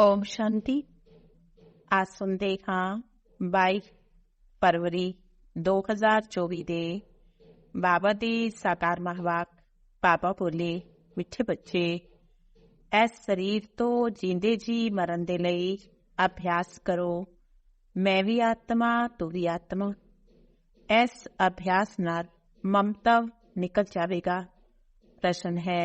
ਓਮ ਸ਼ਾਂਤੀ ਆ ਸੁਣਦੇ ਹਾਂ 22 ਫਰਵਰੀ 2024 ਦੇ ਬਾਬਾ ਦੀ ਸਾਕਾਰ ਮਹਵਾਕ ਪਾਪਾ ਬੋਲੇ ਮਿੱਠੇ ਬੱਚੇ ਇਸ ਸਰੀਰ ਤੋਂ ਜਿੰਦੇ ਜੀ ਮਰਨ ਦੇ ਲਈ ਅਭਿਆਸ ਕਰੋ ਮੈਂ ਵੀ ਆਤਮਾ ਤੂੰ ਵੀ ਆਤਮਾ ਇਸ ਅਭਿਆਸ ਨਾਲ ਮਮਤਾ ਨਿਕਲ ਜਾਵੇਗਾ ਪ੍ਰਸ਼ਨ ਹੈ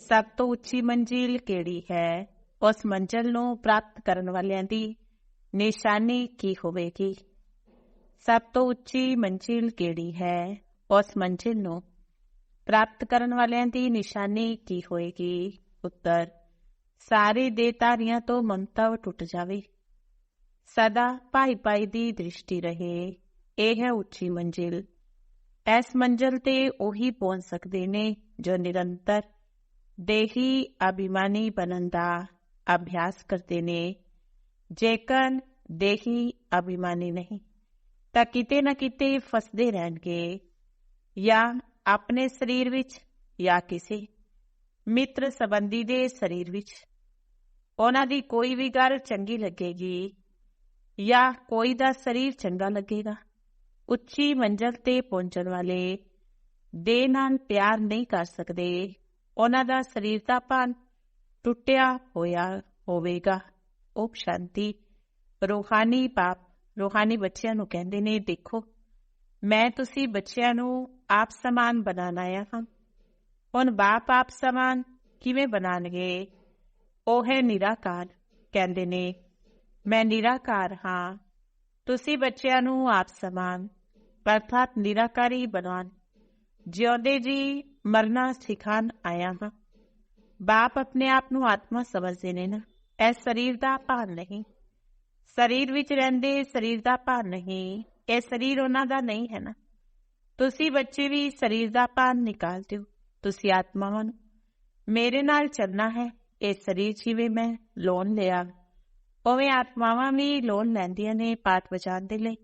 ਸਭ ਤੋਂ ਉੱਚੀ ਮੰਜ਼ਿਲ ਕਿਹੜੀ ਹੈ ਉਸ ਮੰਜ਼ਿਲ ਨੂੰ ਪ੍ਰਾਪਤ ਕਰਨ ਵਾਲਿਆਂ ਦੀ ਨਿਸ਼ਾਨੀ ਕੀ ਹੋਵੇਗੀ ਸਭ ਤੋਂ ਉੱਚੀ ਮੰਜ਼ਿਲ ਕਿਹੜੀ ਹੈ ਉਸ ਮੰਜ਼ਿਲ ਨੂੰ ਪ੍ਰਾਪਤ ਕਰਨ ਵਾਲਿਆਂ ਦੀ ਨਿਸ਼ਾਨੀ ਕੀ ਹੋਏਗੀ ਉੱਤਰ ਸਾਰੇ ਦੇਤਾਰੀਆਂ ਤੋਂ ਮਮਤਾ ਟੁੱਟ ਜਾਵੇ ਸਦਾ ਭਾਈ ਭਾਈ ਦੀ ਦ੍ਰਿਸ਼ਟੀ ਰਹੇ ਇਹ ਹੈ ਉੱਚੀ ਮੰਜ਼ਿਲ ਇਸ ਮੰਜ਼ਿਲ ਤੇ ਉਹੀ ਪਹੁੰਚ ਸਕਦੇ ਨੇ ਜੋ ਨਿਰੰਤਰ ਦੇਹੀ ਅਭਿਮਾਨੀ ਬਣਨ ਦਾ ਅਭਿਆਸ ਕਰਦੇ ਨੇ ਜੇਕਰ ਦੇਹੀ ਅਭਿਮਾਨੀ ਨਹੀਂ ਤਾਂ ਕਿਤੇ ਨਾ ਕਿਤੇ ਫਸਦੇ ਰਹਿਣਗੇ ਜਾਂ ਆਪਣੇ ਸਰੀਰ ਵਿੱਚ ਜਾਂ ਕਿਸੇ ਮਿੱਤਰ ਸੰਬੰਧੀ ਦੇ ਸਰੀਰ ਵਿੱਚ ਉਹਨਾਂ ਦੀ ਕੋਈ ਵੀ ਗੱਲ ਚੰਗੀ ਲੱਗੇਗੀ ਜਾਂ ਕੋਈ ਦਾ ਸਰੀਰ ਚੰਗਾ ਲੱਗੇਗਾ ਉੱਚੀ ਮੰਜ਼ਲ ਤੇ ਪਹੁੰਚਣ ਵਾਲੇ ਦੇ ਨਾਲ ਪਿਆਰ ਨਹੀਂ ਕਰ ਸਕਦੇ ਉਹਨਾਂ ਦਾ ਸਰੀਰ ਦਾ ਭਾਨ ਟੁੱਟਿਆ ਹੋਇਆ ਹੋਵੇਗਾ। ਉਪ ਸ਼ਾਂਤੀ। ਰੋਹਾਨੀ ਪਾਪ, ਰੋਹਾਨੀ ਬੱਚਿਆਂ ਨੂੰ ਕਹਿੰਦੇ ਨੇ, ਦੇਖੋ, ਮੈਂ ਤੁਸੀਂ ਬੱਚਿਆਂ ਨੂੰ ਆਪ ਸਮਾਨ ਬਣਾਉਣਾ ਆ ਹਾਂ। ਹੁਣ ਬਾਪ ਆਪ ਸਮਾਨ ਕਿਵੇਂ ਬਣਾਣਗੇ ਉਹ ਹੈ ਨਿਰਾਕਾਰ, ਕਹਿੰਦੇ ਨੇ। ਮੈਂ ਨਿਰਾਕਾਰ ਹਾਂ। ਤੁਸੀਂ ਬੱਚਿਆਂ ਨੂੰ ਆਪ ਸਮਾਨ, ਅਰਥਾਤ ਨਿਰਾਕਾਰੀ ਬਣਾਉਣ। ਜਿਉਂਦੇ ਜੀ ਮਰਨਾ ਸਿਖਾਣ ਆਇਆ ਹਾਂ। ਬਾਪ ਆਪਣੇ ਆਪ ਨੂੰ ਆਤਮਾ ਸਮਝਦੇ ਨੇ ਨਾ। ਇਹ ਸਰੀਰ ਦਾ ਭਾਰ ਨਹੀਂ। ਸਰੀਰ ਵਿੱਚ ਰਹਿੰਦੇ ਸਰੀਰ ਦਾ ਭਾਰ ਨਹੀਂ। ਇਹ ਸਰੀਰ ਉਹਨਾਂ ਦਾ ਨਹੀਂ ਹੈ ਨਾ। ਤੁਸੀਂ ਬੱਚੇ ਵੀ ਸਰੀਰ ਦਾ ਭਾਰ ਨਿਕਾਲ ਦਿਓ। ਤੁਸੀਂ ਆਤਮਾਵਾਂ ਨੂੰ। ਮੇਰੇ ਨਾਲ ਚੱਲਣਾ ਹੈ। ਇਹ ਸਰੀਰ ਜਿਵੇਂ ਮੈਂ ਲੋਨ ਲਿਆ। ਉਵੇਂ ਆਤਮਾਵਾਂ ਵੀ ਲੋਨ ਲੈਂਦੀਆਂ ਨੇ ਪਾਤ ਬਚਾਉਣ ਦੇ ਲਈ।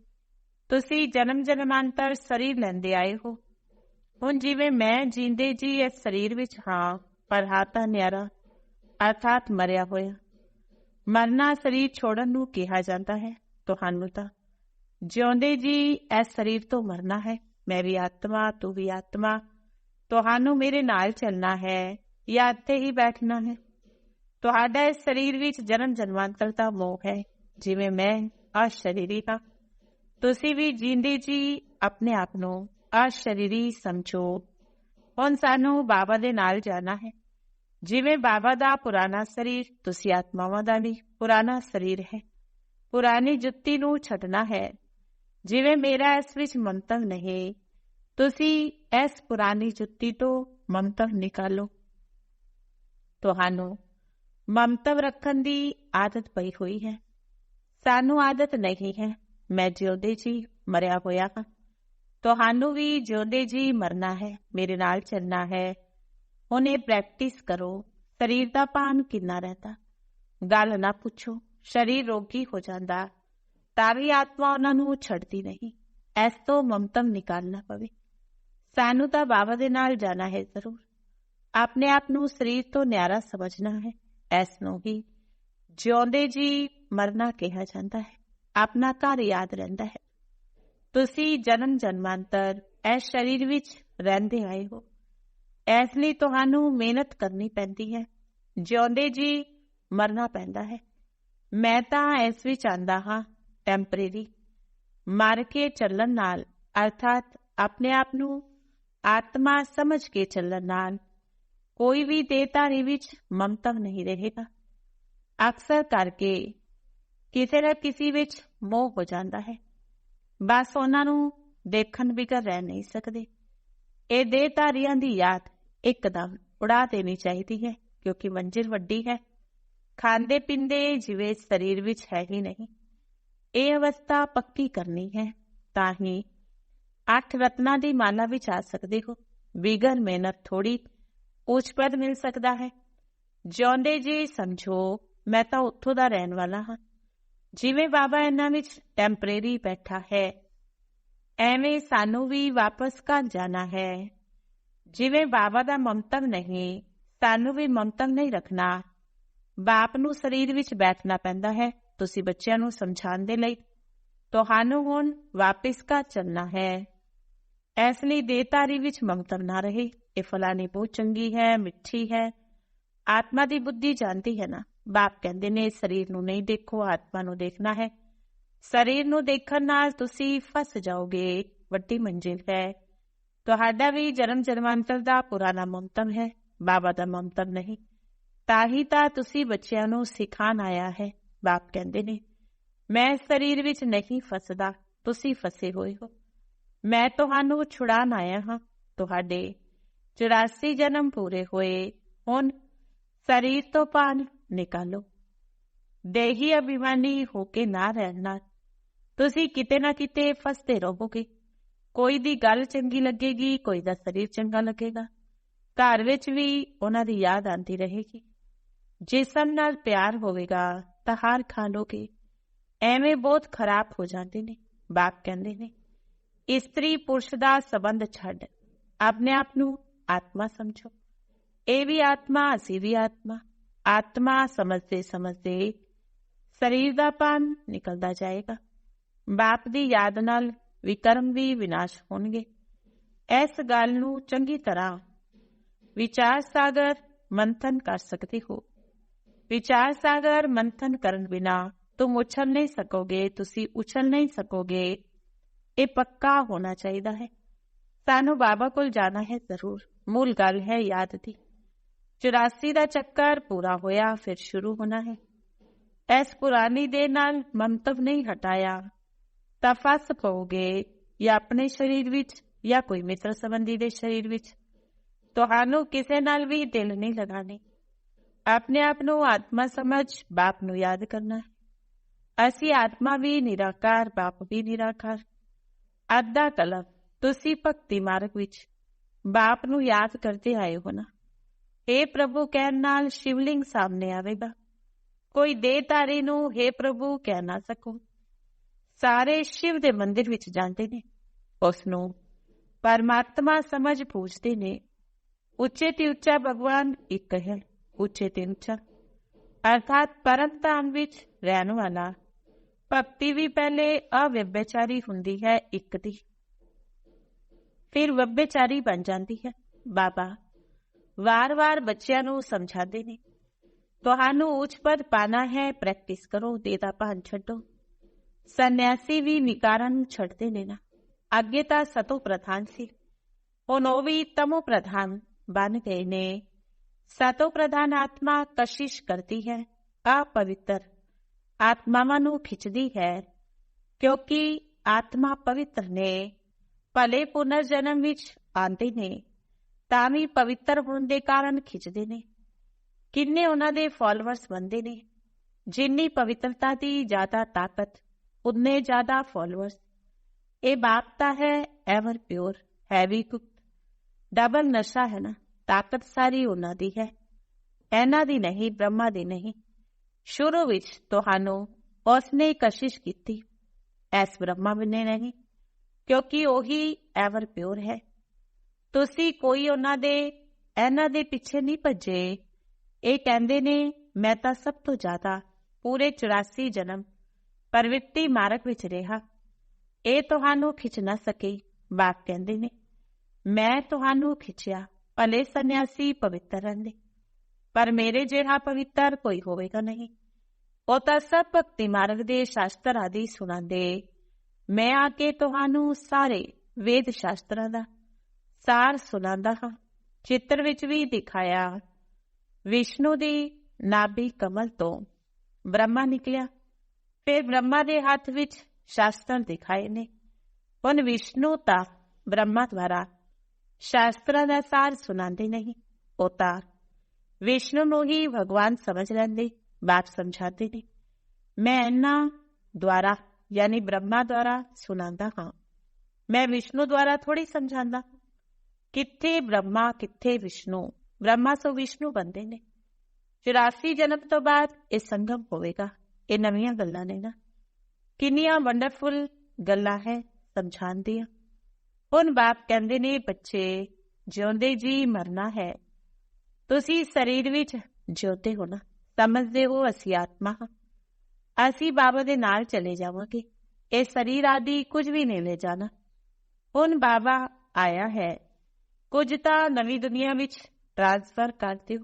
ਤੁਸੀਂ ਜਨਮ ਜਨਮਾਂਤਰ ਸਰੀਰ ਲੈਂਦੇ ਆਏ ਹੋ। ਹੁਣ ਜਿਵੇਂ ਮੈਂ ਜਿੰਦੇ ਜੀ ਇਸ ਸਰੀਰ ਵਿੱਚ ਹਾਂ, ਪਰ ਹਾਤਾ ਨਿਆਰਾ, ਅਰਥਾਤ ਮਰਿਆ ਹੋਇਆ। ਮਰਨਾ ਸਰੀਰ ਛੋੜਨ ਨੂੰ ਕਿਹਾ ਜਾਂਦਾ ਹੈ, ਤੁਹਾਨੂੰ ਤਾਂ। ਜਿਉਂਦੇ ਜੀ ਇਸ ਸਰੀਰ ਤੋਂ ਮਰਨਾ ਹੈ। ਮੈਂ ਵੀ ਆਤਮਾ, ਤੂੰ ਵੀ ਆਤਮਾ। ਤੁਹਾਨੂੰ ਮੇਰੇ ਨਾਲ ਚੱਲਣਾ ਹੈ, ਜਾਂ ਇੱਥੇ ਹੀ ਬੈਠਣਾ ਹੈ। ਤੁਹਾਡਾ ਇਸ ਸਰੀਰ ਵਿੱਚ ਜਨਮ ਜਨਮਾਂਤਰ ਦਾ ਮੋਹ ਹੈ, ਜਿਵੇਂ ਮੈਂ ਆ ਸ਼ਰੀਰੀ ਹਾਂ। ਤੁਸੀਂ ਵੀ ਜਿੰਦੇ ਜੀ, ਆਪਣੇ ਆਪ ਨੂੰ ਆ ਸ਼ਰੀਰੀ ਸਮਝੋ। ਹੁਣ ਸਾਨੂੰ ਬਾਬਾ ਦੇ ਨਾਲ ਜਾਣਾ ਹੈ। ਜਿਵੇਂ ਬਾਬਾ ਦਾ ਪੁਰਾਣਾ ਸਰੀਰ ਤੁਸੀਂ ਆਤਮਾਵਾਂ ਦਾ ਵੀ ਪੁਰਾਣਾ ਸਰੀਰ ਹੈ ਪੁਰਾਣੀ ਜੁੱਤੀ ਨੂੰ ਛੱਡਣਾ ਹੈ ਜਿਵੇਂ ਮੇਰਾ ਇਸ ਵਿੱਚ ਮੰਤਵ ਨਹੀਂ ਤੁਸੀਂ ਇਸ ਪੁਰਾਣੀ ਜੁੱਤੀ ਤੋਂ ਮੰਤਵ ਨਿਕਾਲੋ ਤੁਹਾਨੂੰ ਮਮਤਵ ਰੱਖਣ ਦੀ ਆਦਤ ਪਈ ਹੋਈ ਹੈ ਸਾਨੂੰ ਆਦਤ ਨਹੀਂ ਹੈ ਮੈਂ ਜਿਉਂਦੇ ਜੀ ਮਰਿਆ ਹੋਇਆ ਹਾਂ ਤੁਹਾਨੂੰ ਵੀ ਜਿਉਂਦੇ ਜੀ ਮਰਨਾ ਹੈ ਮੇਰੇ ਨਾਲ ਚੱਲਣਾ ਹੈ ਉਹਨੇ ਪ੍ਰੈਕਟਿਸ ਕਰੋ, ਸਰੀਰ ਦਾ ਭਾਨ ਕਿੰਨਾ ਰਹਤਾ ਗੱਲ ਨਾ ਪੁੱਛੋ, ਸਰੀਰ ਰੋਗੀ ਹੋ ਜਾਂਦਾ। ਤਾਂ ਆਤਮਾ ਉਹਨਾਂ ਨੂੰ ਛੱਡਦੀ ਨਹੀਂ। ਐਸ ਤੋਂ ਮਮਤਮ ਨਿਕਾਲਣਾ ਪਵੇ। ਸਾਨੂੰ ਤਾਂ ਬਾਬਾ ਦੇ ਨਾਲ ਜਾਣਾ ਹੈ ਜ਼ਰੂਰ। ਆਪਣੇ ਆਪ ਨੂੰ ਸਰੀਰ ਤੋਂ ਨਿਆਰਾ ਸਮਝਣਾ ਹੈ। ਐਸ ਨੂੰ ਹੀ ਜਿਉਂਦੇ ਜੀ ਮਰਨਾ ਕਿਹਾ ਜਾਂਦਾ ਹੈ। ਆਪਣਾ ਘਰ ਯਾਦ ਰਹਿੰਦਾ ਹੈ। ਤੁਸੀਂ ਜਨਮ ਜਨਮਾਂਤਰ ਇਸ ਸਰੀਰ ਵਿੱਚ ਰਹਿੰਦੇ ਆਏ ਹੋ। ਇਸ ਲਈ ਤੁਹਾਨੂੰ ਮਿਹਨਤ ਕਰਨੀ ਪੈਂਦੀ ਹੈ। ਜਿਉਂਦੇ ਜੀ ਮਰਨਾ ਪੈਂਦਾ ਹੈ। ਮੈਂ ਤਾਂ ਇਸ ਵਿੱਚ ਆਂਦਾ ਹਾਂ ਟੈਂਪਰੇਰੀ ਮਰ ਕੇ ਚੱਲਣ ਨਾਲ, ਅਰਥਾਤ ਆਪਣੇ ਆਪ ਨੂੰ ਆਤਮਾ ਸਮਝ ਕੇ ਚੱਲਣ ਨਾਲ, ਕੋਈ ਵੀ ਦੇਹਧਾਰੀ ਵਿੱਚ ਮਮਤਵ ਨਹੀਂ ਰਹੇਗਾ। ਅਕਸਰ ਕਰਕੇ ਕਿਸੇ ਨਾ ਕਿਸੇ ਵਿੱਚ ਮੋਹ ਹੋ ਜਾਂਦਾ ਹੈ। ਬਸ ਉਹਨਾਂ ਨੂੰ ਦੇਖਣ ਵੀ ਰਹਿ ਨਹੀਂ ਸਕਦੇ। ਇਹ ਦੇਹਧਾਰੀਆਂ ਦੀ ਯਾਦ ਇੱਕਦਮ ਉਡਾ ਦੇਣੀ ਚਾਹੀਦੀ ਹੈ, ਕਿਉਂਕਿ ਮੰਜ਼ਿਲ ਵੱਡੀ ਹੈ। ਖਾਂਦੇ ਪਿੰਦੇ ਜਿਵੇਂ ਸਰੀਰ ਵਿੱਚ ਹੈ ਹੀ ਨਹੀਂ। ਇਹ ਅਵਸਥਾ ਪੱਕੀ ਕਰਨੀ ਹੈ, ਤਾਂ ਹੀ ਅੱਠ ਰਤਨਾ ਦੀ ਮਾਲਾ ਵਿੱਚ ਆ ਸਕਦੇ ਹੋ। ਬਿਗਰ ਮਿਹਨਤ ਥੋੜੀ ਉੱਚ ਪਦ ਮਿਲ ਸਕਦਾ ਹੈ। ਜਿਉਂਦੇ ਜੀ ਸਮਝੋ, ਮੈਂ ਤਾਂ ਉੱਥੋਂ ਦਾ ਰਹਿਣ ਵਾਲਾ ਹਾਂ। ਜਿਵੇਂ ਬਾਬਾ ਇਹਨਾਂ ਵਿੱਚ ਟੈਂਪਰੇਰੀ ਬੈਠਾ ਹੈ, ਐਵੇਂ ਸਾਨੂੰ ਵੀ ਵਾਪਸ ਘਰ ਜਾਣਾ ਹੈ। ਜਿਵੇਂ ਬਾਬਾ ਦਾ ਮੰਤਵ ਨਹੀਂ, ਸਾਨੂੰ ਵੀ ਮਮਤਵ ਨਹੀਂ ਰੱਖਣਾ। ਬਾਪ ਨੂੰ ਸਰੀਰ ਵਿੱਚ ਬੈਠਣਾ ਪੈਂਦਾ ਹੈ, ਤੁਸੀਂ ਬੱਚਿਆਂ ਨੂੰ ਸਮਝਾਉਣ ਦੇ ਲਈ। ਤੁਹਾਨੂੰ ਹੁਣ ਵਾਪਿਸ ਕਾ ਚੱਲਣਾ ਹੈ। ਇਸ ਲਈ ਦੇਤਾਰੀ ਵਿੱਚ ਮਮਤਾ ਨਾ ਰਹੇ, ਇਹ ਫਲਾਣੀ ਬਹੁਤ ਚੰਗੀ ਹੈ, ਮਿੱਠੀ ਹੈ। ਆਤਮਾ ਦੀ ਬੁੱਧੀ ਜਾਣਦੀ ਹੈ ਨਾ, ਬਾਪ ਕਹਿੰਦੇ ਨੇ ਸਰੀਰ ਨੂੰ ਨਹੀਂ ਦੇਖੋ, ਆਤਮਾ ਨੂੰ ਦੇਖਣਾ ਹੈ। ਸਰੀਰ ਨੂੰ ਦੇਖਣ ਨਾਲ ਤੁਸੀਂ ਫਸ ਜਾਓਗੇ, ਵੱਡੀ ਮੰਜ਼ਿਲ ਹੈ। ਤੁਹਾਡਾ ਵੀ ਜਨਮ ਜਨਮਾਂਤਰ ਦਾ ਪੁਰਾਣਾ ਮੰਤਵ ਹੈ, ਬਾਬਾ ਦਾ ਮੰਤਵ ਨਹੀਂ। ਤਾਂ ਹੀ ਤਾਂ ਤੁਸੀਂ ਬੱਚਿਆਂ ਨੂੰ ਸਿਖਾਣ ਆਇਆ ਹੈ, ਬਾਪ ਕਹਿੰਦੇ ਨੇ। ਮੈਂ ਸਰੀਰ ਵਿੱਚ ਨਹੀਂ ਫਸਦਾ, ਤੁਸੀਂ ਫਸੇ ਹੋਏ ਹੋ। ਮੈਂ ਤੁਹਾਨੂੰ ਛੁਡਾਣ ਆਇਆ ਹਾਂ, ਤੁਹਾਡੇ 84 ਜਨਮ ਪੂਰੇ ਹੋਏ। ਹੁਣ ਸਰੀਰ ਤੋਂ ਪਾਨ ਨਿਕਾਲੋ। ਦੇਹੀ ਅਭਿਮਾਨੀ ਹੋ ਕੇ ਨਾ ਰਹਿਣਾ ਤੁਸੀਂ ਕਿਤੇ ਨਾ ਕਿਤੇ ਫਸਦੇ ਰਹੋਗੇ। ਕੋਈ ਦੀ ਗੱਲ ਚੰਗੀ ਲੱਗੇਗੀ, ਕੋਈ ਦਾ ਸਰੀਰ ਚੰਗਾ ਲੱਗੇਗਾ। ਘਰ ਵਿੱਚ ਵੀ ਉਹਨਾਂ ਦੀ ਯਾਦ ਆਂਦੀ ਰਹੇਗੀ। ਜਿਸਮ ਨਾਲ ਪਿਆਰ ਹੋਵੇਗਾ, ਤਾਂ ਹਾਰ ਖਾ ਲੋਗੇ। ਐਵੇਂ ਬਹੁਤ ਖਰਾਬ ਹੋ ਜਾਂਦੇ ਨੇ, ਬਾਪ ਕਹਿੰਦੇ ਨੇ। ਇਸਤਰੀ ਪੁਰਸ਼ ਦਾ ਸਬੰਧ ਛੱਡ, ਆਪਣੇ ਆਪ ਨੂੰ ਆਤਮਾ ਸਮਝੋ। ਇਹ ਵੀ ਆਤਮਾ, ਅਸੀਂ ਵੀ ਆਤਮਾ। ਆਤਮਾ ਸਮਝਦੇ ਸਮਝਦੇ ਸਰੀਰ ਦਾ ਪਾਨ ਨਿਕਲਦਾ ਜਾਏਗਾ। ਬਾਪ ਦੀ ਯਾਦ ਨਾਲ ਵਿਕਰਮ ਵੀ ਵਿਨਾਸ਼ ਹੋਣਗੇ। ਇਸ ਗੱਲ ਨੂੰ ਚੰਗੀ ਤਰ੍ਹਾਂ ਵਿਚਾਰ ਸਾਗਰ ਮੰਥਨ ਕਰ ਸਕਦੇ ਹੋ। ਵਿਚਾਰ ਸਾਗਰ ਮੰਥਨ ਕਰਨ ਬਿਨਾ ਤੁਮ ਉਛਲ ਨਹੀਂ ਸਕੋਗੇ, ਤੁਸੀਂ ਉਛਲ ਨਹੀਂ ਸਕੋਗੇ। ਇਹ ਪੱਕਾ ਹੋਣਾ ਚਾਹੀਦਾ ਹੈ। ਸਾਨੂੰ ਬਾਬਾ ਕੋਲ ਜਾਣਾ ਹੈ ਜ਼ਰੂਰ। ਮੂਲ ਗੱਲ ਹੈ ਯਾਦ ਦੀ। 84 ਦਾ ਚੱਕਰ ਪੂਰਾ ਹੋਇਆ, ਫਿਰ ਸ਼ੁਰੂ ਹੋਣਾ ਹੈ। ਇਸ ਪੁਰਾਣੀ ਦੇ ਨਾਲ ਮੰਤਵ ਨਹੀਂ ਹਟਾਇਆ। ਤਾਂ ਫਸ ਪਓਗੇ ਜਾਂ ਆਪਣੇ ਸਰੀਰ ਵਿੱਚ, ਜਾਂ ਕੋਈ ਮਿੱਤਰ ਸੰਬੰਧੀ ਦੇ ਸਰੀਰ ਵਿੱਚ। ਤੁਹਾਨੂੰ ਕਿਸੇ ਨਾਲ ਵੀ ਦਿਲ ਨਹੀਂ ਲਗਾਣੇ ਆਪਣੇ ਆਪ ਨੂੰ ਆਤਮਾ ਸਮਝ ਬਾਪ ਨੂੰ ਯਾਦ ਕਰਨਾ। ਅਸੀਂ ਆਤਮਾ ਵੀ ਨਿਰਾਕਾਰ, ਬਾਪ ਵੀ ਨਿਰਾਕਾਰ। ਅੱਧਾ ਕਲਮ, ਤੁਸੀਂ ਭਗਤੀ ਮਾਰਗ ਵਿੱਚ ਬਾਪ ਨੂੰ ਯਾਦ ਕਰਦੇ ਆਏ ਹੋ ਨਾ। हे ਪ੍ਰਭੂ, ਕਹਿਣ ਨਾਲ ਸ਼ਿਵਲਿੰਗ ਸਾਹਮਣੇ ਆਵੇਗਾ। ਕੋਈ ਦੇਹਧਾਰੀ ਨੂੰ हे ਪ੍ਰਭੂ ਕਹਿ ਨਾ ਸਕੋ। ਸਾਰੇ ਸ਼ਿਵ ਦੇ ਮੰਦਿਰ ਵਿੱਚ ਜਾਂਦੇ ਨੇ। ਉਸ ਨੂੰ ਪਰਮਾਤਮਾ ਸਮਝ ਪੁੱਛਦੇ ਨੇ। ਉੱਚੇ ਤੇ ਉੱਚਾ ਭਗਵਾਨ ਇੱਕ ਹੈ, ਉੱਚੇ ਤੇ ਉੱਚਾ। ਅਰਥਾਤ ਪਰਮਤਾਮ ਵਿੱਚ ਰਹਿਣ ਵਾਲਾ। ਭਗਤੀ ਵੀ ਪਹਿਲੇ ਅਵਿਵਚਾਰੀ ਹੁੰਦੀ ਹੈ ਇੱਕ ਦੀ। ਫਿਰ ਵਿਵਚਾਰੀ ਬਣ ਜਾਂਦੀ ਹੈ। ਬਾਬਾ, ਵਾਰ-ਵਾਰ ਬੱਚਿਆਂ ਨੂੰ ਸਮਝਾਉਂਦੇ ਨੇ। ਤੁਹਾਨੂੰ ਉੱਚ ਪਦ ਪਾਣਾ ਹੈ ਪ੍ਰੈਕਟਿਸ ਕਰੋ ਦੇਦਾ ਭਾਨ ਛੱਡੋ। ਸੰਨਿਆਸੀ ਵੀ ਨਿਕਾਰਨ ਛੱਡਦੇ ਨੇ ਨਾ ਅੱਗੇ ਤਾਂ ਸਤੋ ਪ੍ਰਧਾਨ ਸੀ ਹੁਣ ਉਹ ਵੀ ਤਮੋ ਪ੍ਰਧਾਨ ਬਣ ਗਏ ਨੇ ਸਤੋ ਪ੍ਰਧਾਨ ਆਤਮਾ ਕਸ਼ਿਸ਼ ਕਰਦੀ ਹੈ ਅਪਵਿੱਤਰ ਆਤਮਾਵਾਂ ਨੂੰ ਖਿੱਚਦੀ ਹੈ ਕਿਉਂਕਿ ਆਤਮਾ ਪਵਿੱਤਰ ਨੇ ਭਲੇ ਪੁਨਰ ਜਨਮ ਵਿੱਚ ਆਂਦੇ ਨੇ ਤਾਂ ਵੀ ਪਵਿੱਤਰ ਹੋਣ ਦੇ ਕਾਰਨ ਖਿੱਚਦੇ ਨੇ ਕਿੰਨੇ ਉਹਨਾਂ ਦੇ ਫਾਲੋਅਰਸ ਬੰਦੇ ਨੇ ਜਿੰਨੀ ਪਵਿੱਤਰਤਾ ਦੀ ਜ਼ਿਆਦਾ ਤਾਕਤ ਉਨੇ ਜ਼ਿਆਦਾ ਫਾਲੋਅਰਸ ਇਹ ਬਾਪ ਤਾਂ ਹੈ, ever pure heavy cook double ਨਸ਼ਾ ਹੈ ਨਾ, ਤਾਕਤ ਸਾਰੀ ਉਹਨਾਂ ਦੀ ਹੈ। ਇਹਨਾਂ ਦੀ ਨਹੀਂ, ਬ੍ਰਹਮਾ ਦੀ ਨਹੀਂ। ਸ਼ੁਰੂ ਵਿੱਚ ਤੁਹਾਨੂੰ ਉਸਨੇ ਕਸ਼ਿਸ਼ ਕੀਤੀ। ਐਸ ਬ੍ਰਹਮਾ ਬਿਨੇ ਨਹੀਂ, ਕਿਉਂਕਿ ਉਹੀ ਐਵਰ ਪਿਓਰ ਹੈ। ਤੁਸੀਂ ਕੋਈ ਉਹਨਾਂ ਦੇ, ਇਹਨਾਂ ਦੇ ਪਿੱਛੇ ਨਹੀਂ ਭੱਜੇ। ਇਹ ਕਹਿੰਦੇ ਨੇ, ਮੈਂ ਤਾਂ ਸਭ ਤੋਂ ਜ਼ਿਆਦਾ ਪੂਰੇ 84 ਜਨਮ ਪਰਵਿੱਤੀ ਮਾਰਗ ਵਿੱਚ ਰਿਹਾ। ਇਹ ਤੁਹਾਨੂੰ ਖਿੱਚ ਨਾ ਸਕੇ, ਬਾਪ ਕਹਿੰਦੇ ਨੇ। ਮੈਂ ਤੁਹਾਨੂੰ ਖਿੱਚਿਆ, ਭਲੇ ਸੰਨਿਆਸੀ ਪਵਿੱਤਰ ਰਹਿੰਦੇ। ਪਰ ਮੇਰੇ ਜਿਹੜਾ ਪਵਿੱਤਰ ਕੋਈ ਹੋਵੇਗਾ ਨਹੀਂ। ਉਹ ਤਾਂ ਸਭ ਭਗਤੀ ਮਾਰਗ ਦੇ ਸ਼ਾਸਤਰ ਆਦਿ ਸੁਣਾਉਂਦੇ। ਮੈਂ ਆ ਕੇ ਤੁਹਾਨੂੰ ਸਾਰੇ ਵੇਦ ਸ਼ਾਸਤਰਾਂ ਦਾ ਸਾਰ ਸੁਣਾਉਂਦਾ ਹਾਂ। ਚਿੱਤਰ ਵਿੱਚ ਵੀ ਦਿਖਾਇਆ। ਵਿਸ਼ਨੂੰ ਦੀ ਨਾਭੀ ਕਮਲ ਤੋਂ ਬ੍ਰਹਮਾ ਨਿਕਲਿਆ। ਫਿਰ ਬ੍ਰਹਮਾ ਦੇ ਹੱਥ ਵਿੱਚ ਸ਼ਾਸਤਰ ਦਿਖਾਏ ਨੇ ਹੁਣ ਵਿਸ਼ਨੂੰ ਤਾਂ ਬ੍ਰਹਮਾ ਦੁਆਰਾ ਸ਼ਾਸਤਰਾਂ ਦਾ ਸਾਰ ਸੁਣਾਉਂਦੇ ਨਹੀਂ ਉਹ ਤਾਂ ਵਿਸ਼ਨੂੰ ਨੂੰ ਹੀ ਭਗਵਾਨ ਸਮਝ ਲੈਂਦੇ ਬਾਤ ਸਮਝਾते ਨੇ ਮੈਂ ਇਹਨਾਂ ਦੁਆਰਾ ਯਾਨੀ ਬ੍ਰਹਮਾ ਦੁਆਰਾ ਸੁਣਾਉਂਦਾ ਹਾਂ ਮੈਂ ਵਿਸ਼ਨੂੰ ਦੁਆਰਾ ਥੋੜੀ ਸਮਝਾਉਂਦਾ ਕਿੱਥੇ ਬ੍ਰਹਮਾ ਕਿੱਥੇ ਵਿਸ਼ਨੂੰ ਬ੍ਰਹਮਾ ਸੋ ਵਿਸ਼ਨੂੰ ਬੰਦੇ ਨੇ 84 ਜਨਮ ਤੋਂ ਬਾਅਦ ਇਹ ਸੰਗਮ ਹੋਵੇਗਾ ਇਹ ਨਵੀਆਂ ਗੱਲਾਂ ਨੇ ਨਾ। ਕਿੰਨੀਆਂ ਵੰਡਰਫੁਲ ਗੱਲਾਂ ਹੈ, ਸਮਝਾਉਂਦੀਆਂ। ਹੁਣ ਬਾਪ ਕਹਿੰਦੇ ਨੇ, ਬੱਚੇ, ਜਿਉਂਦੇ ਜੀ ਮਰਨਾ ਹੈ। ਤੁਸੀਂ ਸਰੀਰ ਵਿੱਚ ਜਿਉਂਦੇ ਹੋ ਨਾ, ਸਮਝਦੇ ਹੋ ਅਸੀਂ ਆਤਮਾ ਅਸੀਂ ਬਾਬਾ ਦੇ ਨਾਲ ਚਲੇ ਜਾਵਾਂਗੇ। ਇਹ ਸਰੀਰ ਆਦਿ ਕੁਝ ਵੀ ਨਹੀਂ ਲੈ ਜਾਣਾ। ਹੁਣ ਬਾਬਾ ਆਇਆ ਹੈ, ਕੁਝ ਤਾਂ ਨਵੀਂ ਦੁਨੀਆ ਵਿੱਚ ਟ੍ਰਾਂਸਫਰ ਕਰ ਦਿਓ।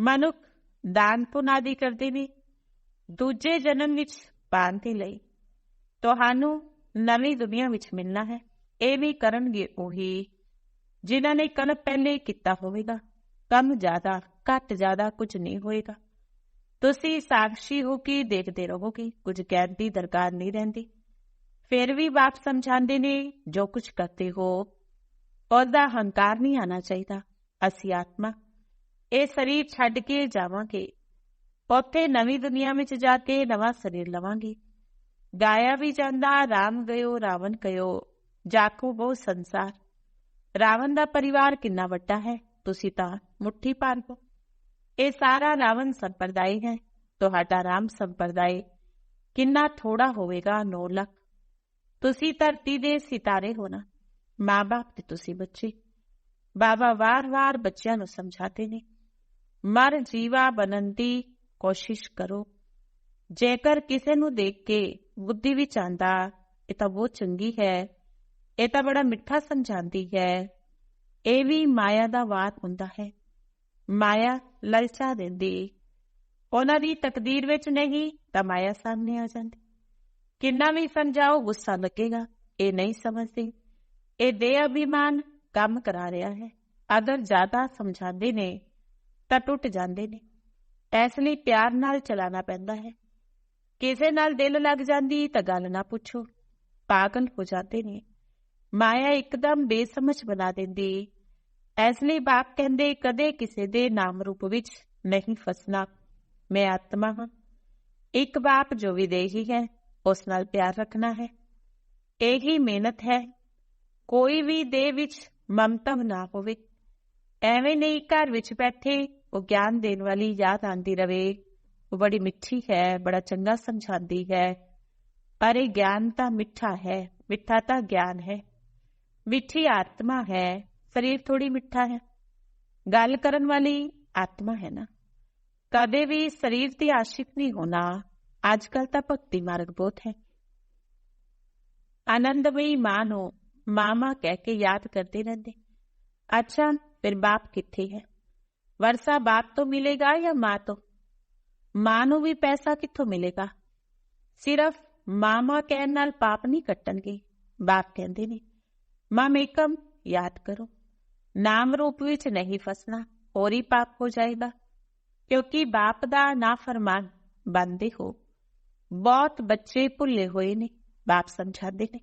ਮਨੁੱਖ ਦਾਨ ਪੁੰਨ ਆਦਿ ਕਰਦੇ ਨੇ। ਦੂਜੇ ਜਨਮ ਵਿੱਚ ਪਾਣ ਦੇ ਲਈ। ਤੁਹਾਨੂੰ ਨਵੀਂ ਦੁਨੀਆ ਵਿੱਚ ਮਿਲਣਾ ਹੈ। ਇਹ ਵੀ ਕਰਨਗੇ ਉਹੀ, ਜਿਨ੍ਹਾਂ ਨੇ ਕਨ ਪਹਿਲੇ ਕੀਤਾ ਹੋਵੇਗਾ। ਕੰਮ ਜ਼ਿਆਦਾ, ਘੱਟ ਜ਼ਿਆਦਾ ਕੁਝ ਨਹੀਂ ਹੋਏਗਾ। ਤੁਸੀਂ ਸਾਖਸ਼ੀ ਹੋ ਕੇ ਦੇਖਦੇ ਰਹੋਗੇ, ਕੁਝ ਕਹਿਣ ਦੀ ਦਰਕਾਰ ਨਹੀਂ ਰਹਿੰਦੀ। ਫਿਰ ਵੀ ਬਾਪ ਸਮਝਾਉਂਦੇ ਨੇ, ਜੋ ਕੁਝ ਕਰਦੇ ਹੋ, ਉਹਦਾ ਹੰਕਾਰ ਨਹੀਂ ਆਣਾ ਚਾਹੀਦਾ। ਅਸੀਂ ਆਤਮਾ, ਇਹ ਸਰੀਰ ਛੱਡ ਕੇ ਜਾਵਾਂਗੇ। ਉੱਥੇ ਨਵੀਂ ਦੁਨੀਆ ਵਿੱਚ ਜਾ ਕੇ ਨਵਾਂ ਸਰੀਰ ਲਵਾਂਗੇ ਗਾਇਆ ਵੀ ਜਾਂਦਾ ਰਾਮ ਗਇਓ ਰਾਵਣ ਕਇਓ ਜਾਕੋ ਬਹੁ ਸੰਸਾਰ ਰਾਵਣ ਦਾ ਪਰਿਵਾਰ ਕਿੰਨਾ ਵੱਡਾ ਹੈ ਤੁਸੀਂ ਤਾਂ ਮੁੱਠੀ ਭਰ ਹੋ ਇਹ ਸਾਰਾ ਰਾਵਣ ਸੰਪਰਦਾਇ ਹੈ ਤੁਹਾਡਾ ਰਾਮ ਸੰਪਰਦਾਇ ਕਿੰਨਾ ਥੋੜਾ ਹੋਵੇਗਾ 9 ਲੱਖ ਤੁਸੀਂ ਧਰਤੀ ਦੇ ਸਿਤਾਰੇ ਹੋ ਨਾ ਮਾਂ-ਬਾਪ ਤੇ ਤੁਸੀਂ ਬੱਚੇ ਬਾਬਾ ਵਾਰ-ਵਾਰ ਬੱਚਿਆਂ ਨੂੰ ਸਮਝਾਤੇ ਨੇ ਮਰ ਜੀਵਾ ਬਣਨ ਦੀ ਕੋਸ਼ਿਸ਼ ਕਰੋ। ਜੇਕਰ ਕਿਸੇ ਨੂੰ ਦੇਖ ਕੇ ਬੁੱਧੀ ਵਿੱਚ ਆਂਦਾ, ਇਹ ਤਾਂ ਬਹੁਤ ਚੰਗੀ ਹੈ, ਇਹ ਤਾਂ ਬੜਾ ਮਿੱਠਾ ਸਮਝਾਉਂਦੀ ਹੈ, ਇਹ ਵੀ ਮਾਇਆ ਦਾ ਵਾਰ ਹੁੰਦਾ ਹੈ। ਮਾਇਆ ਲਲਚਾ ਦਿੰਦੀ। ਉਹਨਾਂ ਦੀ ਤਕਦੀਰ ਵਿੱਚ ਨਹੀਂ ਤਾਂ ਮਾਇਆ ਸਾਹਮਣੇ ਆ ਜਾਂਦੀ। ਕਿੰਨਾ ਵੀ ਸਮਝਾਓ, ਗੁੱਸਾ ਲੱਗੇਗਾ। ਇਹ ਨਹੀਂ ਸਮਝਦੇ। ਇਹ ਦੇ ਅਭਿਮਾਨ ਕੰਮ ਕਰਾ ਰਿਹਾ ਹੈ। ਅਗਰ ਜ਼ਿਆਦਾ ਸਮਝਾਉਂਦੇ ਨੇ ਤਾਂ ਟੁੱਟ ਜਾਂਦੇ ਨੇ। ਇਸ ਲਈ ਪਿਆਰ ਨਾਲ ਚਲਾਣਾ ਪੈਂਦਾ ਹੈ। ਕਿਸੇ ਨਾਲ ਦਿਲ ਲੱਗ ਜਾਂਦੀ ਤਾਂ ਗੱਲ ਨਾ ਪੁੱਛੋ। ਪਾਗਲ ਹੋ ਜਾਂਦੇ ਨੇ। ਮਾਇਆ ਇੱਕਦਮ ਬੇਸਮਝ ਬਣਾ ਦਿੰਦੀ। ਐਸ ਲਈ ਬਾਪ ਕਹਿੰਦੇ, ਕਦੇ ਕਿਸੇ ਦੇ ਨਾਮ ਰੂਪ ਵਿੱਚ ਨਹੀਂ ਫਸਣਾ। ਮੈਂ ਆਤਮਾ ਹਾਂ। ਇੱਕ ਬਾਪ ਜੋ ਵੀ ਦੇਹੀ ਹੈ, ਉਸ ਨਾਲ ਪਿਆਰ ਰੱਖਣਾ ਹੈ। ਇਹੀ ਮਿਹਨਤ ਹੈ। ਕੋਈ ਵੀ ਦੇ ਵਿੱਚ ਮਮਤਾ ਨਾ ਹੋਵੇ। ਐਵੇਂ ਨਹੀਂ ਘਰ ਵਿੱਚ ਬੈਠੇ ਉਹ ਗਿਆਨ ਦੇਣ ਵਾਲੀ ਯਾਦ ਆਂਦੀ ਰਵੇ ਉਹ ਬੜੀ ਮਿੱਠੀ ਹੈ ਬੜਾ ਚੰਗਾ ਸਮਝਾਉਂਦੀ ਹੈ ਪਰ ਇਹ ਗਿਆਨ ਤਾਂ ਮਿੱਠਾ ਹੈ ਮਿੱਠਾ ਤਾਂ ਗਿਆਨ ਹੈ ਮਿੱਠੀ ਆਤਮਾ ਹੈ ਸਰੀਰ ਥੋੜੀ ਮਿੱਠਾ ਹੈ ਗੱਲ ਕਰਨ ਵਾਲੀ ਆਤਮਾ ਹੈ ਨਾ ਕਦੇ ਵੀ ਸਰੀਰ ਦੀ ਆਸ਼ਿਕ ਨਹੀਂ ਹੋਣਾ ਅੱਜ ਕੱਲ ਤਾਂ ਭਗਤੀ ਮਾਰਗ ਬਹੁਤ ਹੈ ਆਨੰਦਮਈ ਮਾਂ ਨੂੰ ਮਾਮਾ ਕਹਿ ਕੇ ਯਾਦ ਕਰਦੇ ਰਹਿੰਦੇ ਅੱਛਾ ਫਿਰ ਬਾਪ ਕਿੱਥੇ ਹੈ ਵਰਸਾ ਬਾਪ ਤੋਂ ਮਿਲੇਗਾ ਜਾਂ ਮਾਂ ਤੋਂ ਮਾਂ ਨੂੰ ਵੀ ਪੈਸਾ ਕਿੱਥੋਂ ਮਿਲੇਗਾ ਸਿਰਫ ਮਾਮਾ ਕਹਿਣ ਨਾਲ ਪਾਪ ਨਹੀਂ ਕੱਟਣਗੇ ਬਾਪ ਕਹਿੰਦੇ ਨੇ ਮਾਮੇਕਮ ਯਾਦ ਕਰੋ ਨਾਮ ਰੂਪ ਵਿੱਚ ਨਹੀਂ ਫਸਣਾ ਹੋਰ ਹੀ ਪਾਪ ਹੋ ਜਾਏਗਾ ਕਿਉਂਕਿ ਬਾਪ ਦਾ ਨਾਫਰਮਾਨ ਬੰਦੇ ਹੋ ਬਹੁਤ ਬੱਚੇ ਭੁੱਲੇ ਹੋਏ ਨੇ ਬਾਪ ਸਮਝਾਉਂਦੇ ਨੇ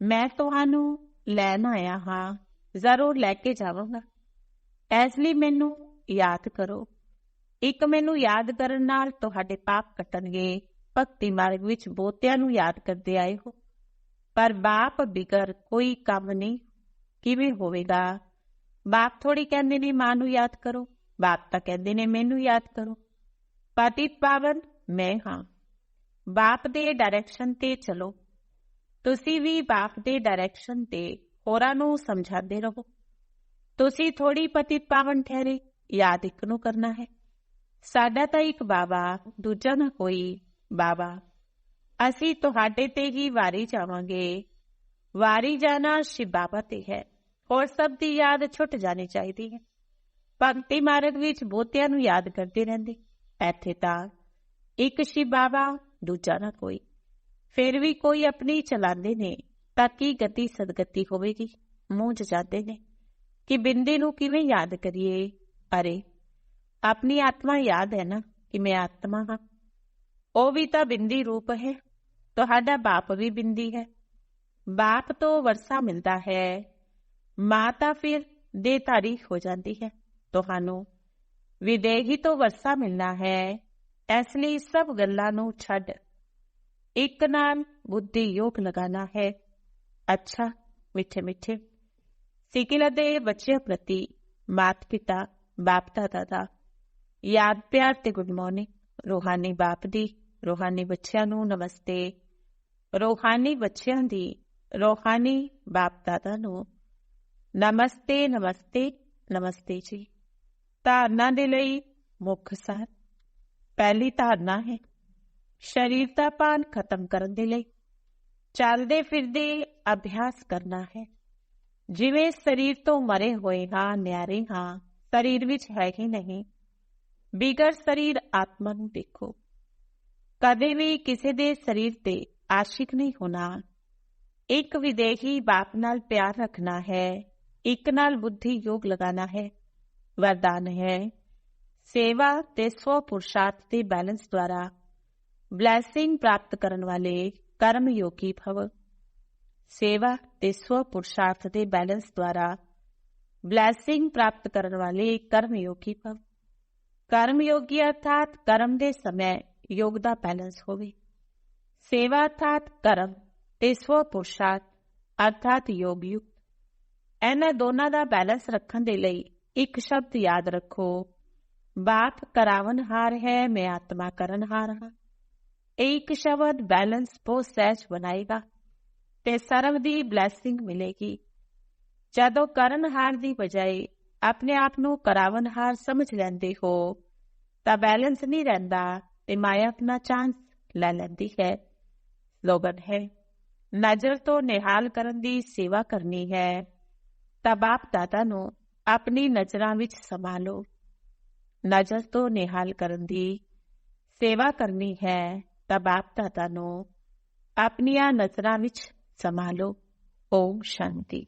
ਮੈਂ ਤੁਹਾਨੂੰ ਲੈਣ ਆਇਆ ਹਾਂ ਜ਼ਰੂਰ ਲੈ ਕੇ ਜਾਵਾਂਗਾ ਐਸ ਲਈ ਮੈਨੂੰ ਯਾਦ ਕਰੋ। ਇੱਕ ਮੈਨੂੰ ਯਾਦ ਕਰਨ ਨਾਲ ਤੁਹਾਡੇ ਪਾਪ ਕੱਟਣਗੇ। ਭਗਤੀ ਮਾਰਗ ਵਿੱਚ ਬਹੁਤਿਆਂ ਨੂੰ ਯਾਦ ਕਰਦੇ ਆਏ ਹੋ। ਪਰ ਬਾਪ ਬਿਗਰ ਕੋਈ ਕੰਮ ਨਹੀਂ। ਕਿਵੇਂ ਹੋਵੇਗਾ? ਬਾਪ ਥੋੜੀ ਕਹਿੰਦੇ ਨੇ, ਮਾਂ ਨੂੰ ਯਾਦ ਕਰੋ। ਬਾਪ ਤਾਂ ਕਹਿੰਦੇ ਨੇ, ਮੈਨੂੰ ਯਾਦ ਕਰੋ। ਪਤਿਤ ਪਾਵਨ, ਮੈਂ ਹਾਂ। ਬਾਪ ਦੇ ਡਾਇਰੈਕਸ਼ਨ ਤੇ ਚਲੋ। ਤੁਸੀਂ ਵੀ ਬਾਪ ਦੇ ਡਾਇਰੈਕਸ਼ਨ ਤੇ ਹੋਰਾਂ ਨੂੰ ਸਮਝਾਉਂਦੇ ਰਹੋ। ਤੁਸੀਂ ਥੋੜੀ ਪਤਿਤ ਪਾਵਨ ਠਹਿਰੇ। ਯਾਦ ਇੱਕ ਨੂੰ ਕਰਨਾ ਹੈ। ਸਾਡਾ ਤਾਂ ਇੱਕ ਬਾਬਾ, ਦੂਜਾ ਨਾ ਕੋਈ ਬਾਬਾ। ਅਸੀਂ ਤੁਹਾਡੇ ਤੇ ਹੀ ਵਾਰੀ ਜਾਵਾਂਗੇ। ਵਾਰੀ ਜਾਣਾ ਸ਼ਿਵ ਬਾਬਾ ਤੇ ਹੈ। ਹੋਰ ਸਭ ਦੀ ਯਾਦ ਛੁੱਟ ਜਾਣੀ ਚਾਹੀਦੀ ਹੈ। ਭਗਤੀ ਮਾਰਗ ਵਿੱਚ ਬਹੁਤਿਆਂ ਨੂੰ ਯਾਦ ਕਰਦੇ ਰਹਿੰਦੇ। ਇੱਥੇ ਤਾਂ ਇੱਕ ਸ਼ਿਵ ਬਾਬਾ, ਦੂਜਾ ਨਾ ਕੋਈ। ਫਿਰ ਵੀ ਕੋਈ ਆਪਣੀ ਚਲਾਉਂਦੇ ਨੇ ਤਾਂ ਕੀ ਗਤੀ ਸਦਗਤੀ ਹੋਵੇਗੀ? ਮੂੰਹ ਚ ਜਾਂਦੇ ਨੇ। ਕਿ ਬਿੰਦੇ ਨੂੰ ਕਿਵੇਂ ਯਾਦ ਕਰੀਏ? ਅਰੇ ਆਪਣੀ ਆਤਮਾ ਯਾਦ ਹੈ ਨਾ ਕਿ ਮੈਂ ਆਤਮਾ ਹਾਂ ਉਹ ਵੀ ਤਾਂ ਬਿੰਦੀ ਰੂਪ ਹੈ ਤੁਹਾਡਾ ਬਾਪ ਵੀ ਬਿੰਦੀ ਹੈ ਬਾਪ ਤੋਂ ਵਰਸਾ ਮਿਲਦਾ ਹੈ ਮਾਤਾ ਫਿਰ ਦੇ ਤਾਰੀਖ ਹੋ ਜਾਂਦੀ ਹੈ ਤੁਹਾਨੂੰ ਵਿਦੇਹੀ ਤੋਂ ਵਰਸਾ ਮਿਲਣਾ ਹੈ ਇਸ ਲਈ ਸਭ ਗੱਲਾਂ ਨੂੰ ਛੱਡ ਇੱਕ ਨਾਲ ਬੁੱਧੀ ਯੋਗ ਲਗਾਣਾ ਹੈ ਅੱਛਾ ਮਿੱਠੇ ਮਿੱਠੇ ਸਿਕਿਲ ਦੇ ਬੱਚੇ ਪ੍ਰਤੀ ਮਾਤ ਪਿਤਾ ਬਾਪ ਦਾਦਾ ਦਾ। ਯਾਦ ਪਿਆਰ ਤੇ ਗੁੱਡ ਮਾਰਨਿੰਗ। ਰੋਹਾਨੀ ਬਾਪ ਦੀ, ਰੋਹਾਨੀ ਬੱਚਿਆਂ ਨੂੰ ਨਮਸਤੇ। ਰੋਹਾਨੀ ਬੱਚਿਆਂ ਦੀ, ਰੋਹਾਨੀ ਬਾਪ ਦਾਦਾ ਨੂੰ। ਨਮਸਤੇ ਨਮਸਤੇ ਨਮਸਤੇ ਜੀ। ਧਾਰਨਾ ਦੇ ਲਈ ਮੁੱਖ ਸਾਰ। ਪਹਿਲੀ ਧਾਰਨਾ ਹੈ ਸਰੀਰ ਦਾ ਭਾਨ ਖਤਮ ਕਰਨ ਦੇ ਲਈ। ਚੱਲਦੇ ਫਿਰਦੇ ਅਭਿਆਸ ਕਰਨਾ ਹੈ। ਜਿਵੇਂ ਸਰੀਰ ਤੋਂ ਮਰੇ ਹੋਏ ਹਾਂ, ਨਿਆਰੇ ਹਾਂ ਸਰੀਰ ਵਿੱਚ ਹੈ ਹੀ ਨਹੀਂ ਬਿਗਰ ਸਰੀਰ ਆਤਮਾ ਨੂੰ ਦੇਖੋ ਕਦੇ ਵੀ ਕਿਸੇ ਦੇ ਸਰੀਰ ਤੇ ਆਸ਼ਿਕ ਨਹੀਂ ਹੋਣਾ ਇੱਕ ਵਿਦੇਹੀ ਬਾਪ ਨਾਲ ਪਿਆਰ ਰੱਖਣਾ ਹੈ ਇੱਕ ਨਾਲ ਬੁੱਧੀ ਯੋਗ ਲਗਾਣਾ ਹੈ ਵਰਦਾਨ ਹੈ ਸੇਵਾ ਤੇ ਸਵ ਪੁਰਸ਼ਾਰਥ ਦੇ ਬੈਲੈਂਸ ਦੁਆਰਾ ਬਲੇਸਿੰਗ ਪ੍ਰਾਪਤ ਕਰਨ ਵਾਲੇ ਕਰਮ ਯੋਗੀ ਭਵ ਸੇਵਾ ਤੇ ਸਵ ਪੁਰਸ਼ਾਰਥ ਦੇ ਬੈਲੈਂਸ ਦੁਆਰਾ ਬਲੇਸਿੰਗ ਪ੍ਰਾਪਤ ਕਰਨ ਵਾਲੇ ਕਰਮ ਯੋਗੀ ਭਵ। ਕਰਮ ਯੋਗੀ ਅਰਥਾਤ ਕਰਮ ਦੇ ਸਮੇਂ ਯੋਗ ਦਾ ਬੈਲੈਂਸ ਹੋਵੇ। ਸੇਵਾ ਅਰਥਾਤ ਕਰਮ ਤੇ ਸਵ ਪੁਰਸ਼ਾਰਥ ਅਰਥਾਤ ਯੋਗ ਯੁਕਤ। ਇਹਨਾਂ ਦੋਨਾਂ ਦਾ ਬੈਲੈਂਸ ਰੱਖਣ ਦੇ ਲਈ ਇੱਕ ਸ਼ਬਦ ਯਾਦ ਰੱਖੋ। ਬਾਪ ਕਰਾਵਨਹਾਰ ਹੈ, ਮੈਂ ਆਤਮਾ ਕਰਨ ਹਾਰ ਹਾਂ। ਇਹ ਇੱਕ ਸ਼ਬਦ ਬੈਲੈਂਸ ਬਹੁਤ ਸਹਿਜ ਬਣਾਏਗਾ ਤੇ ਸਰਵ ਦੀ ਬਲੇਸਿੰਗ ਮਿਲੇਗੀ। ਜਦੋਂ ਕਰਨਹਾਰ ਦੀ ਬਜਾਏ ਆਪਣੇ ਆਪ ਨੂੰ ਕਰਾਵਨਹਾਰ ਸਮਝ ਲੈਂਦੇ ਹੋ, ਤਾਂ ਬੈਲੈਂਸ ਨਹੀਂ ਰਹਿੰਦਾ ਤੇ ਮਾਇਆ ਆਪਣਾ ਚਾਂਸ ਲੈ ਲੈਂਦੀ ਹੈ। ਸਲੋਗਨ ਹੈ, ਨਜ਼ਰ ਤੋਂ ਨਿਹਾਲ ਕਰਨ ਦੀ ਸੇਵਾ ਕਰਨੀ ਹੈ, ਤਾਂ ਬਾਪ ਦਾਦਾ ਨੂੰ ਆਪਣੀ ਨਜ਼ਰਾਂ ਵਿੱਚ ਸਮਾ ਲਓ ਨਜ਼ਰ ਤੋਂ ਨਿਹਾਲ ਕਰਨ ਦੀ ਸੇਵਾ ਕਰਨੀ ਹੈ, ਤਾਂ ਬਾਪ ਦਾਦਾ ਨੂੰ ਆਪਣੀਆਂ ਨਜ਼ਰਾਂ ਵਿੱਚ ਸਮਾ ਲਓ ਓਮ ਸ਼ਾਂਤੀ।